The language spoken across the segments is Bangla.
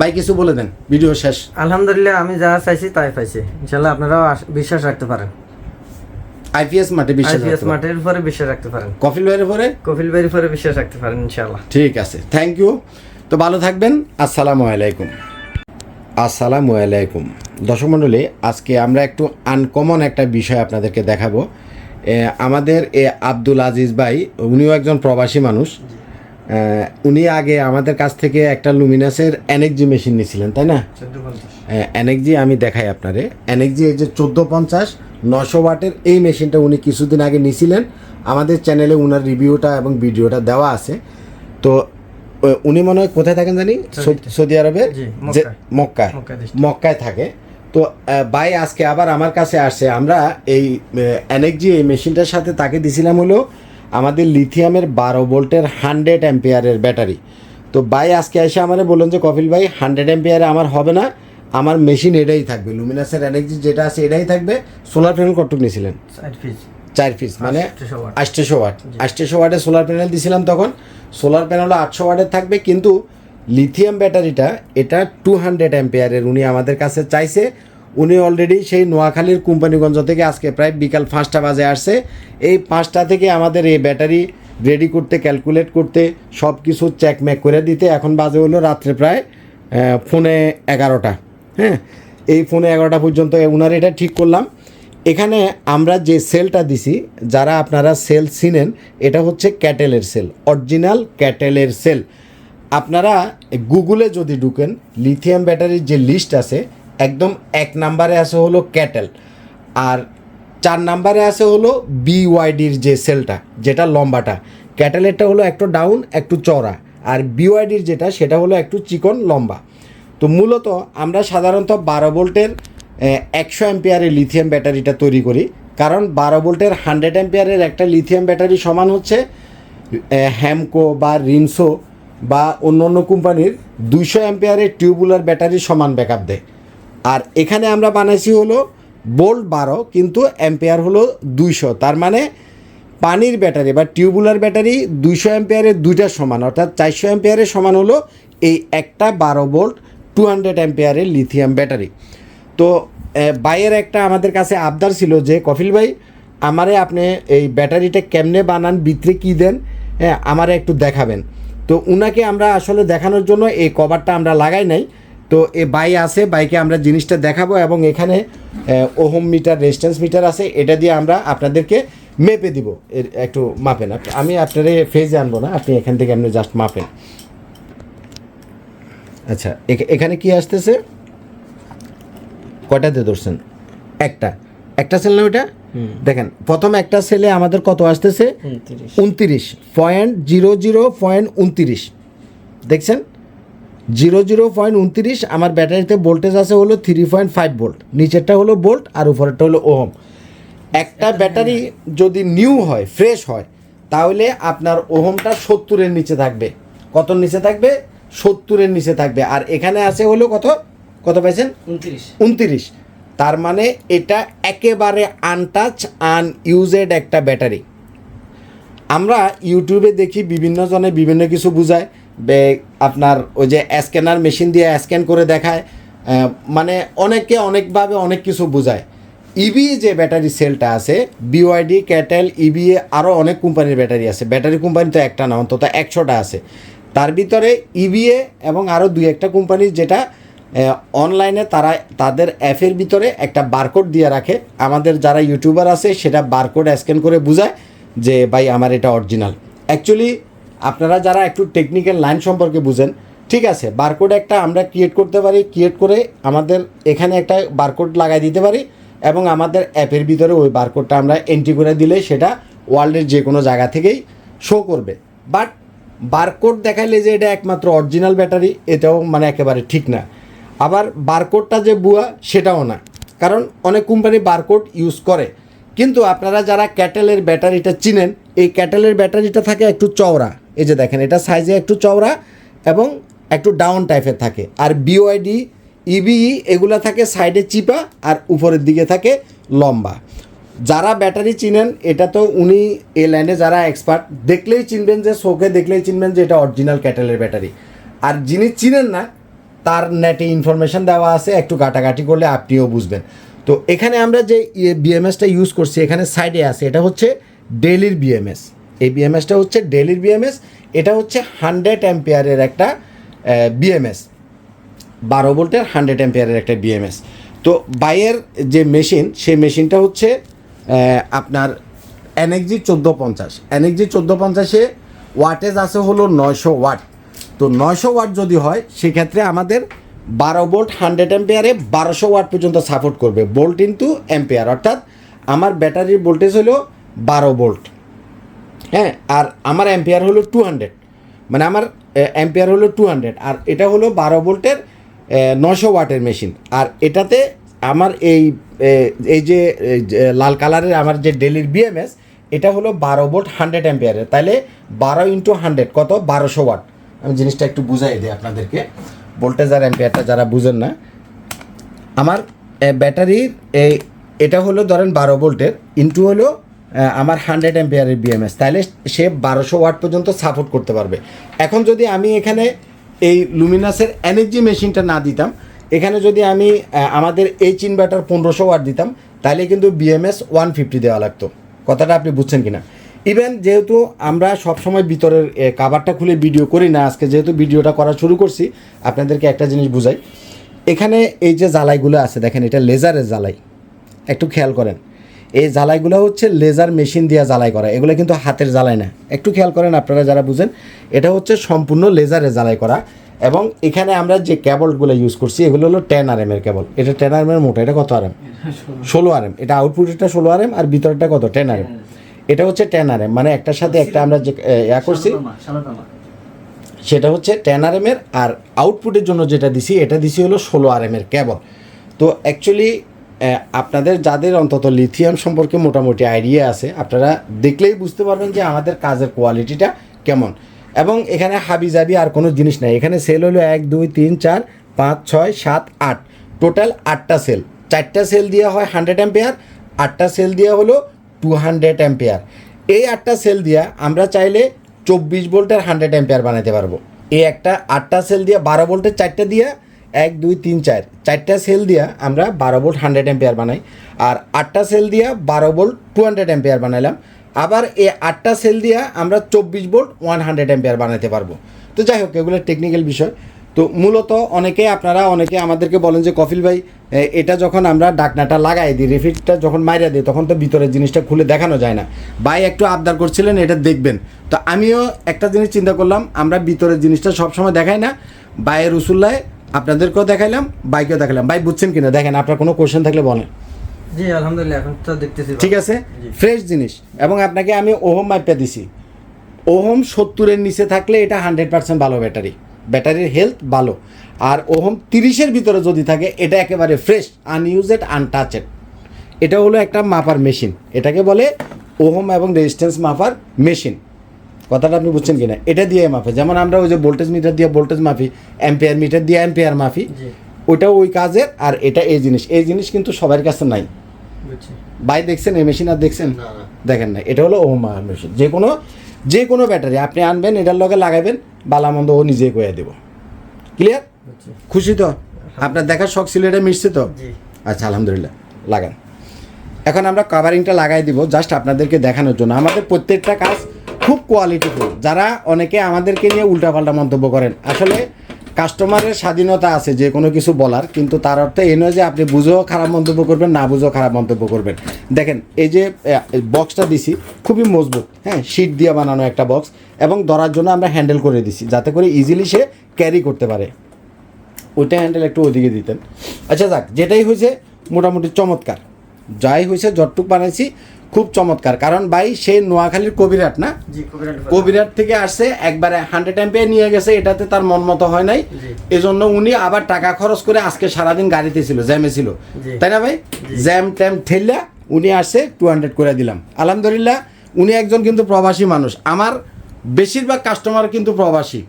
ভাই কিছু বলে দেন ভিডিও শেষ। আলহামদুলিল্লাহ আমি যা চাইছি তাই পাইছি। ইনশাল্লাহ আপনারাও বিশ্বাস রাখতে পারেন। আইপিএস মাঠে বিশ্বাস আইপিএস মাঠের উপরে বিশ্বাস রাখতে পারেন। কফিল ভাইয়ের পরে কপিল বের উপরে বিশ্বাস রাখতে পারেন ইনশাল্লাহ। ঠিক আছে থ্যাংক ইউ তো ভালো থাকবেন আসসালামু আলাইকুম। আসসালামু আলাইকুম। দর্শক মণ্ডলী আজকে আমরা একটু আনকমন একটা বিষয় আপনাদেরকে দেখাবো। আমাদের এ আব্দুল আজিজ ভাই উনিও একজন প্রবাসী মানুষ। উনি আগে আমাদের কাছ থেকে একটা লুমিনাসের এনএক্সজি মেশিন নিয়েছিলেন তাই না? এনএক্সজি আমি দেখাই আপনারে। এনএক্সজি এই যে চোদ্দ পঞ্চাশ নশো ওয়াটের এই মেশিনটা উনি কিছুদিন আগে নিয়েছিলেন। আমাদের চ্যানেলে উনার রিভিউটা এবং ভিডিওটা দেওয়া আছে। তো উনি মনে হয় কোথায় থাকেন জানি? সৌদি আরবের? যে মক্কায়। মক্কায়। থাকে। তো ভাই আজকে আবার আমার কাছে আসছে। আমরা এই এনএক্সজি এই মেশিনটার সাথে তাকে দিছিলাম হলো আমাদের লিথিয়ামের বারো ভোল্টের হান্ড্রেড অ্যাম্পিয়ারের ব্যাটারি। তো ভাই আজকে এসে আমারে বললেন যে কপিল ভাই হান্ড্রেড অ্যাম্পিয়ারে আমার হবে না আমার মেশিন এটাই থাকবে। লুমিনাসের এনএক্সজি যেটা আছে এটাই থাকবে। সোলার প্যানেল কটুক নিয়েছিলেন? চার পিস মানে আটশোশো ওয়াট আটশোশো ওয়াটে সোলার প্যানেল দিছিলাম তখন। সোলার প্যানেলও আটশো ওয়াটের থাকবে কিন্তু লিথিয়াম ব্যাটারিটা এটা টু হান্ড্রেড অ্যাম্পিয়ারের উনি আমাদের কাছে চাইছে। উনি অলরেডি সেই নোয়াখালীর কোম্পানিগঞ্জ থেকে আজকে প্রায় বিকাল পাঁচটা বাজে আসছে। এই পাঁচটা থেকে আমাদের এই ব্যাটারি রেডি করতে ক্যালকুলেট করতে সব কিছু চেক ম্যাক করে দিতে। এখন বাজে হলো রাত্রে প্রায় ফোনে এগারোটা। হ্যাঁ এই ফোনে এগারোটা পর্যন্ত ওনার এটা ঠিক করলাম। এখানে আমরা যে সেলটা দিছি, যারা আপনারা সেল চিনেন, এটা হচ্ছে ক্যাটেলের সেল অরিজিনাল ক্যাটেলের সেল আপনারা গুগলে যদি ঢুকেন লিথিয়াম ব্যাটারির যে লিস্ট আছে একদম এক নাম্বারে আছে হলো ক্যাটেল আর চার নাম্বারে আছে হলো বিওয়াইডির যে সেলটা, যেটা লম্বাটা। ক্যাটেলেরটা হলো একটু ডাউন, একটু চড়া আর বিওয়াইডির যেটা, সেটা হলো একটু চিকন লম্বা। তো মূলত আমরা সাধারণত বারো ভোল্টের একশো অ্যাম্পিয়ারের লিথিয়াম ব্যাটারিটা তৈরি করি। কারণ বারো ভোল্টের হান্ড্রেড অ্যাম্পিয়ারের একটা লিথিয়াম ব্যাটারি সমান হচ্ছে হ্যামকো বা রিনসো বা অন্য অন্য কোম্পানির দুইশো অ্যাম্পিয়ারের টিউবুলার ব্যাটারি সমান ব্যাকআপ দেয়। আর এখানে আমরা বানাইছি হলো বোল্ট বারো, কিন্তু অ্যাম্পিয়ার হলো দুইশো। তার মানে পানির ব্যাটারি বা টিউবুলার ব্যাটারি দুইশো অ্যাম্পিয়ারের দুইটা সমান, অর্থাৎ চারশো অ্যাম্পিয়ারের সমান হলো এই একটা বারো বোল্ট, টু হান্ড্রেড অ্যাম্পিয়ারের লিথিয়াম ব্যাটারি। তো বাইয়ের একটা আমাদের কাছে আবদার ছিল যে, কফিল ভাই, আমারে আপনি এই ব্যাটারিটা কেমনে বানান ভিতরে কী দেন হ্যাঁ আমারে একটু দেখাবেন। তো উনাকে আমরা আসলে দেখানোর জন্য এই কভারটা আমরা লাগাই নাই। তো এ বাই আছে বাইকে আমরা জিনিসটা দেখাবো এবং এখানে ওহম মিটার রেজিস্ট্যান্স মিটার আছে এটা দিয়ে আমরা আপনাদেরকে মেপে দিব। এর একটু মাপেন। আমি আপনার ফেজে আনব না আপনি এখান থেকে আপনি জাস্ট মাপেন। আচ্ছা এখ- এখানে কি আসতেছে? কয়টাতে ধরছেন? একটা। একটা সেল না ওইটা? দেখেন প্রথম একটা সেলে আমাদের কত আসতেছে? উনত্রিশ। পয়েন্ট জিরো জিরো পয়েন্ট উনত্রিশ। দেখছেন? জিরো জিরো পয়েন্ট উনত্রিশ আমার ব্যাটারিতে ভোল্টেজ আছে হলো থ্রি পয়েন্ট ফাইভ ভোল্ট নিচেরটা হলো ভোল্ট আর উপরেরটা হলো ওহম একটা ব্যাটারি যদি নিউ হয় ফ্রেশ হয় তাহলে আপনার ওহমটা সত্তরের নিচে থাকবে। কত নিচে থাকবে? সত্তরের নিচে থাকবে। আর এখানে আছে হলো কত? কত পাইছেন? উনত্রিশ। উনত্রিশ। তার মানে এটা একেবারে আনটাচ আনইউজেড একটা ব্যাটারি। আমরা ইউটিউবে দেখি বিভিন্ন জনে বিভিন্ন কিছু বুঝায়। আপনার ওই যে স্ক্যানার মেশিন দিয়ে স্ক্যান করে দেখায় মানে অনেকে অনেকভাবে অনেক কিছু বুঝায়। ইবি যে ব্যাটারি সেলটা আছে বিওয়াইডি ক্যাটেল ইবিএ আরও অনেক কোম্পানির ব্যাটারি আছে। ব্যাটারি কোম্পানি তো একটা না, অন্তত একশোটা আছে। তার ভিতরে ইবিএ এবং আরও দুই একটা কোম্পানি যেটা অনলাইনে তারা, তাদের অ্যাপের ভিতরে একটা বারকোড দিয়ে রাখে। আমাদের যারা ইউটিউবার আছে, সেটা বারকোড স্ক্যান করে বোঝায় যে, ভাই, আমার এটা অরিজিনাল অ্যাকচুয়ালি আপনারা যারা একটু টেকনিক্যাল লাইন সম্পর্কে বুঝেন, ঠিক আছে বারকোড একটা আমরা ক্রিয়েট করতে পারি ক্রিয়েট করে আমাদের এখানে একটা বারকোড লাগাই দিতে পারি এবং আমাদের অ্যাপের ভিতরে ওই বারকোডটা আমরা এন্ট্রি করে দিলে সেটা ওয়ার্ল্ডের যে কোনো জায়গা থেকেই শো করবে। বাট বারকোড দেখাইলে যে এটা একমাত্র অরিজিনাল ব্যাটারি এটাও মানে একেবারে ঠিক না। আবার বারকোডটা যে বুয়া, সেটাও না। কারণ অনেক কোম্পানি বারকোড ইউজ করে। কিন্তু আপনারা যারা ক্যাটেলের ব্যাটারিটা চিনেন এই ক্যাটেলের ব্যাটারিটা থাকে একটু চওড়া। এই যে দেখেন, এটা সাইজে একটু চওড়া এবং একটু ডাউন টাইপের থাকে। আর বিওআইডি ইবিই এগুলো থাকে সাইডে চিপা আর উপরের দিকে থাকে লম্বা। যারা ব্যাটারি চিনেন, এটা তো উনি এ লাইনে যারা এক্সপার্ট দেখলেই চিনবেন যে, শোকে দেখলেই চিনবেন যে, এটা অরিজিনাল ক্যাটেলের ব্যাটারি। আর যিনি চিনেন না, তার নেটে ইনফরমেশন দেওয়া আছে, একটু কাটাকাটি করলে আপনিও বুঝবেন। তো এখানে আমরা যে বিএমএসটা ইউজ করছি, এখানে সাইডে আছে, এটা হচ্ছে ডেলির বিএমএস এই বিএমএসটা হচ্ছে ডেলির বিএমএস এটা হচ্ছে হান্ড্রেড অ্যাম্পিয়ারের একটা বিএমএস বারো ভোল্টের হান্ড্রেড অ্যাম্পিয়ারের একটা বিএমএস তো বাইয়ের যে মেশিন, সেই মেশিনটা হচ্ছে আপনার এনএক্সজি চোদ্দ পঞ্চাশ। এনএক্সজি চোদ্দ পঞ্চাশে ওয়াটেজ আছে হলো নয়শো ওয়াট। তো নয়শো ওয়াট যদি হয়, সেক্ষেত্রে আমাদের বারো ভোল্ট হান্ড্রেড অ্যাম্পিয়ারে বারোশো ওয়াট পর্যন্ত সাপোর্ট করবে, ভোল্ট ইন্টু অ্যাম্পিয়ার। অর্থাৎ আমার ব্যাটারির ভোল্টেজ হলো বারো ভোল্ট। হ্যাঁ আর আমার অ্যাম্পিয়ার হলো টু হান্ড্রেড মানে আমার অ্যাম্পিয়ার হলো টু হান্ড্রেড আর এটা হলো বারো ভোল্টের নশো ওয়াটের মেশিন আর এটাতে আমার এই এই যে লাল কালারের আমার যে ডেলির বিএমএস এটা হলো বারো ভোল্ট হান্ড্রেড অ্যাম্পিয়ারের তাহলে বারো ইন্টু হান্ড্রেড কত? বারোশো ওয়াট। আমি জিনিসটা একটু বুঝাই দিই আপনাদেরকে। ভোল্টেজ আর অ্যাম্পিয়ারটা যারা বুঝেন না, আমার ব্যাটারির এই এটা হলো ধরেন বারো ভোল্টের ইন্টু হলো আমার হান্ড্রেড অ্যাম্পিয়ারের বিএমএস তাহলে সে বারোশো ওয়াট পর্যন্ত সাপোর্ট করতে পারবে। এখন যদি আমি এখানে এই লুমিনাসের এনার্জি মেশিনটা না দিতাম এখানে যদি আমি আমাদের এইচ ইনভার্টার পনেরোশো ওয়াট দিতাম তাহলে কিন্তু বিএমএস ওয়ান ফিফটি দেওয়া লাগতো। কথাটা আপনি বুঝছেন কিনা? ইভেন যেহেতু আমরা সবসময় ভিতরের এ, কাভারটা খুলে ভিডিও করি না আজকে যেহেতু ভিডিওটা করা শুরু করছি আপনাদেরকে একটা জিনিস বুঝাই। এখানে এই যে জ্বালাইগুলো আছে দেখেন এটা লেজারের জ্বালাই। একটু খেয়াল করেন। এই জ্বালাইগুলো হচ্ছে লেজার মেশিন দিয়ে জ্বালাই করা। এগুলো কিন্তু হাতের জ্বালাই না। একটু খেয়াল করেন আপনারা যারা বুঝেন এটা হচ্ছে সম্পূর্ণ লেজারে জ্বালাই করা এবং এখানে আমরা যে ক্যাবলগুলো ইউজ করছি এগুলো হলো টেন আর এর কেবল এটা টেন আর এর মোটা এটা কত আর এম ষোলো আর এম এটা আউটপুটটা ষোলো আর এম আর ভিতরটা কত? টেন আর এম এটা হচ্ছে টেন আর এম মানে একটার সাথে একটা আমরা যে ইয়া করছি সেটা হচ্ছে টেন আর এর। আর আউটপুটের জন্য যেটা দিছি এটা দিছি হলো ষোলো আর এর কেবল তো অ্যাকচুয়ালি আপনাদের যাদের অন্তত লিথিয়াম সম্পর্কে মোটামুটি আইডিয়া আছে, আপনারা দেখলেই বুঝতে পারবেন যে আমাদের কাজের কোয়ালিটিটা কেমন। এবং এখানে হাবি জাবি আর কোনো জিনিস নাই। এখানে সেল হলো এক, দুই, তিন, চার, পাঁচ, ছয়, সাত, আট। টোটাল আটটা সেল চারটা সেল দেওয়া হয় হান্ড্রেড অ্যাম্পেয়ার আটটা সেল দেওয়া হলো টু হান্ড্রেড অ্যাম্পেয়ার এই আটটা সেল দিয়া আমরা চাইলে চব্বিশ ভোল্টের হান্ড্রেড অ্যাম্পেয়ার বানাতে পারব। এই একটা আটটা সেল দিয়ে বারো ভোল্টের চারটা দিয়া এক, দুই, তিন, চার। চারটা সেল দিয়া আমরা বারো ভোল্ট হান্ড্রেড অ্যাম্পেয়ার বানাই। আর আটটা সেল দিয়া বারো ভোল্ট টু হান্ড্রেড অ্যাম্পেয়ার বানাইলাম। আবার এই আটটা সেল দিয়া আমরা চব্বিশ ভোল্ট ওয়ান হান্ড্রেড অ্যাম্পেয়ার বানাতে পারব। তো যাই হোক, এগুলো টেকনিক্যাল বিষয়। তো মূলত অনেকে, আপনারা অনেকে আমাদেরকে বলেন যে, কফিল ভাই এটা যখন আমরা ডাকনাটা লাগাই দিই রিফিটটা যখন মাইরা দিই, তখন তো ভিতরের জিনিসটা খুলে দেখানো যায় না। ভাই একটু আবদার করছিলেন, এটা দেখবেন। তো আমিও একটা জিনিস চিন্তা করলাম, আমরা ভিতরের জিনিসটা সবসময় দেখাই না। বাইয়ের রসুল্লায় আপনাদেরকেও দেখাইলাম বাইকেও দেখালাম ভাই বুঝছেন কিনা? দেখেন আপনার কোনো কোশ্চেন থাকলে বলেন। জি আলহামদুলিল্লাহ এখন তো দেখতেছি ঠিক আছে? ফ্রেশ জিনিস। এবং আপনাকে আমি ওহম মাইপটা দিছি। ওহম সত্তরের নিচে থাকলে এটা হান্ড্রেড পার্সেন্ট ভালো ব্যাটারি। ব্যাটারির হেলথ ভালো। আর ওহম তিরিশের ভিতরে যদি থাকে এটা একেবারে ফ্রেশ আনইউজেড আনটাচেড এটা হলো একটা মাপার মেশিন এটাকে বলে ওহম এবং রেজিস্ট্যান্স মাপার মেশিন কথাটা আপনি বুঝছেন কিনা? এটা দিয়ে মাপে যেমন আমরা ওই যে ভোল্টেজ মিটার দিয়ে ভোল্টেজ মাপি অ্যাম্পিয়ার মিটার দিয়ে অ্যাম্পিয়ার মাপি জি। ওইটাও ওই কাজের আর এটা এই জিনিস। এই জিনিস কিন্তু সবার কাছে নাই। বুঝছি। বাই দেখছেন এই মেশিন আর দেখছেন? দেখেন না এটা হলো ওহমা মেশিন যে কোনো যে কোনো ব্যাটারি আপনি আনবেন এটার লগে লাগাবেন বালামন্দ ও নিজে কয়ে দেব। ক্লিয়ার খুশি তো? আপনার দেখার শখ ছিল এটা মিশছে তো? আচ্ছা আলহামদুলিল্লাহ লাগান। এখন আমরা কাভারিংটা লাগাই দিব জাস্ট আপনাদেরকে দেখানোর জন্য। আমাদের প্রত্যেকটা কাজ খুব কোয়ালিটিফুল যারা অনেকে আমাদেরকে নিয়ে উল্টাপাল্টা মন্তব্য করেন। আসলে কাস্টমারের স্বাধীনতা আছে যে কোনো কিছু বলার, কিন্তু তার অর্থ এই নয় যে আপনি বুঝেও খারাপ মন্তব্য করবেন, না বুঝেও খারাপ মন্তব্য করবেন। দেখেন, এই যে বক্সটা দিছি, খুবই মজবুত হ্যাঁ? শীট দিয়ে বানানো একটা বক্স এবং ধরার জন্য আমরা হ্যান্ডেল করে দিছি, যাতে করে ইজিলি সে ক্যারি করতে পারে। ওইটা হ্যান্ডেল একটু ওদিকে দিতেন। আচ্ছা যাক, যেটাই হয়েছে, মোটামুটি চমৎকার। যাই হয়েছে, যতটুক বানাইছি খুব চমৎকার। কারণ ভাই সে নোয়াখালীর কবিরাট না? কবিরাট থেকে আসছে একবারে হান্ড্রেড এম্পিয়ার নিয়ে গেছে এটাতে তার মন মতো হয় নাই। এজন্য উনি আবার টাকা খরচ করে আজকে সারাদিন গাড়িতে ছিল জ্যামে ছিল। তাই না ভাই? জ্যাম ট্যাম ঠেললা উনি আসছে টু হান্ড্রেড করে দিলাম। আলহামদুলিল্লাহ উনি একজন কিন্তু প্রবাসী মানুষ। আমার বেশিরভাগ কাস্টমার কিন্তু প্রবাসী।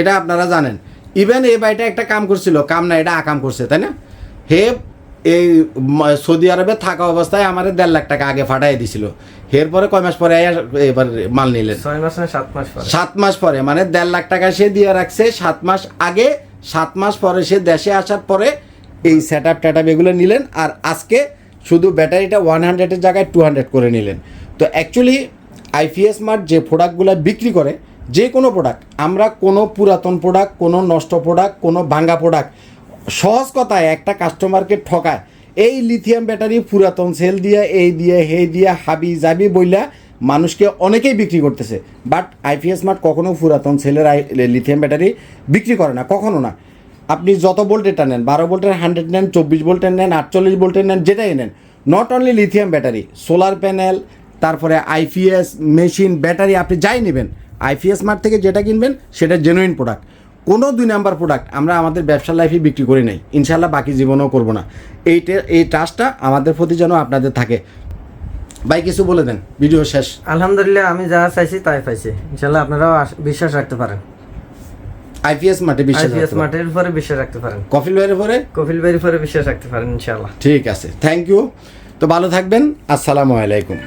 এটা আপনারা জানেন। ইভেন এই বাড়িটা একটা কাম করছিল কাম না এটা আকাম করছে তাই না? হে এই সৌদি আরবে থাকা অবস্থায় আমার দেড় লাখ টাকা আগে ফাটাই দিছিল। এরপরে কয় মাস পরে এবার মাল নিলেন? ছয় মাস না সাত মাস পরে? সাত মাস পরে মানে দেড় লাখ টাকা সে দিয়ে রাখছে সাত মাস আগে সাত মাস পরে সে দেশে আসার পরে এই সেট আপ ট্যাট এগুলো নিলেন আর আজকে শুধু ব্যাটারিটা ওয়ান হান্ড্রেডের জায়গায় টু হান্ড্রেড করে নিলেন। তো অ্যাকচুয়ালি আইপিএস মার্ট যে প্রোডাক্টগুলো বিক্রি করে যে কোনো প্রোডাক্ট আমরা কোনো পুরাতন প্রোডাক্ট কোনো নষ্ট প্রোডাক্ট কোনো ভাঙ্গা প্রোডাক্ট সহজ কথায় একটা কাস্টমারকে ঠকায়। এই লিথিয়াম ব্যাটারি পুরাতন সেল দিয়ে, এই দিয়ে হে দিয়ে, হাবি জাবি বইলা মানুষকে অনেকেই বিক্রি করতেছে। বাট আইপিএস মার্ট কখনো পুরাতন সেলের লিথিয়াম ব্যাটারি বিক্রি করে না, কখনো না। আপনি যত ভোল্টেরটা নেন, বারো ভোল্টের হান্ড্রেড নেন, চব্বিশ ভোল্টের নেন, আটচল্লিশ ভোল্টের নেন, যেটাই নেন not only lithium battery solar panel তারপরে আইপিএস মেশিন ব্যাটারি আপনি যাই নেবেন আইপিএস মার্ট থেকে যেটা কিনবেন, সেটা জেনুইন প্রোডাক্ট কোনো দুই নাম্বার প্রোডাক্ট আমরা আমাদের ব্যবসার লাইফে বিক্রি করি নাই। ইনশাল্লাহ বাকি জীবনেও করব না। এইটা এই ট্রাস্টটা আমাদের প্রতি যেন আপনাদের থাকে। ভাই কিছু বলে দেন ভিডিও শেষ। আলহামদুলিল্লাহ আমি যা চাইছি তাই পাইছি। ইনশাল্লাহ আপনারাও বিশ্বাস রাখতে পারেন। আইপিএস মাঠে বিশ্বাস আইপিএস মাঠের উপরে বিশ্বাস রাখতে পারেন। কফিল ভাইয়ের পরে কপিল ভাইয়ের উপরে বিশ্বাস রাখতে পারেন ইনশাল্লাহ ঠিক আছে। থ্যাংক ইউ তো ভালো থাকবেন। আসসালামু আলাইকুম।